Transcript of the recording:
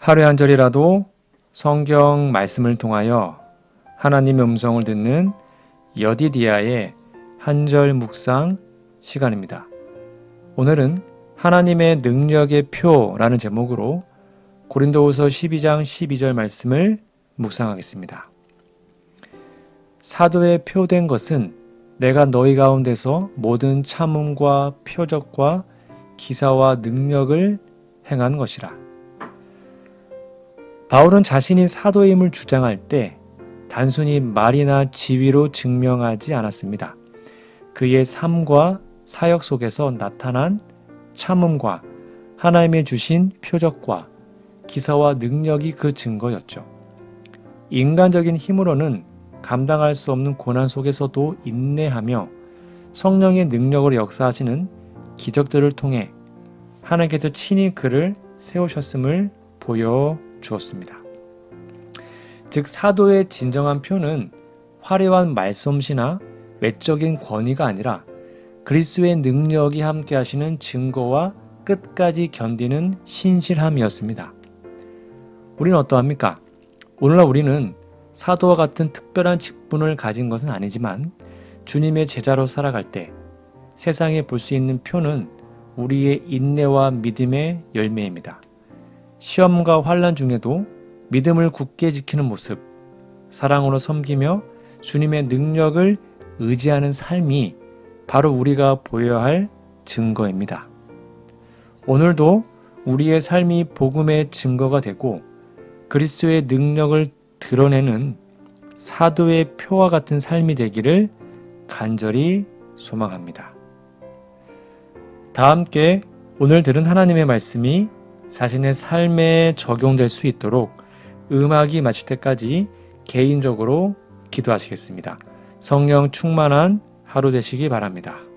하루에 한 절이라도 성경 말씀을 통하여 하나님의 음성을 듣는 여디디아의 한절 묵상 시간입니다. 오늘은 하나님의 능력의 표라는 제목으로 고린도후서 12장 12절 말씀을 묵상하겠습니다. 사도의 표된 것은 내가 너희 가운데서 모든 참음과 표적과 기사와 능력을 행한 것이라. 바울은 자신이 사도임을 주장할 때 단순히 말이나 지위로 증명하지 않았습니다. 그의 삶과 사역 속에서 나타난 참음과 하나님의 주신 표적과 기사와 능력이 그 증거였죠. 인간적인 힘으로는 감당할 수 없는 고난 속에서도 인내하며 성령의 능력으로 역사하시는 기적들을 통해 하나님께서 친히 그를 세우셨음을 보여 주었습니다. 즉 사도의 진정한 표는 화려한 말솜씨나 외적인 권위가 아니라 그리스도의 능력이 함께 하시는 증거와 끝까지 견디는 신실함이었습니다. 우리는 어떠합니까? 오늘날 우리는 사도와 같은 특별한 직분을 가진 것은 아니지만 주님의 제자로 살아갈 때 세상에 볼 수 있는 표는 우리의 인내와 믿음의 열매입니다. 시험과 환란 중에도 믿음을 굳게 지키는 모습, 사랑으로 섬기며 주님의 능력을 의지하는 삶이 바로 우리가 보여야 할 증거입니다. 오늘도 우리의 삶이 복음의 증거가 되고 그리스도의 능력을 드러내는 사도의 표와 같은 삶이 되기를 간절히 소망합니다. 다 함께 오늘 들은 하나님의 말씀이 자신의 삶에 적용될 수 있도록 음악이 마칠 때까지 개인적으로 기도하시겠습니다. 성령 충만한 하루 되시기 바랍니다.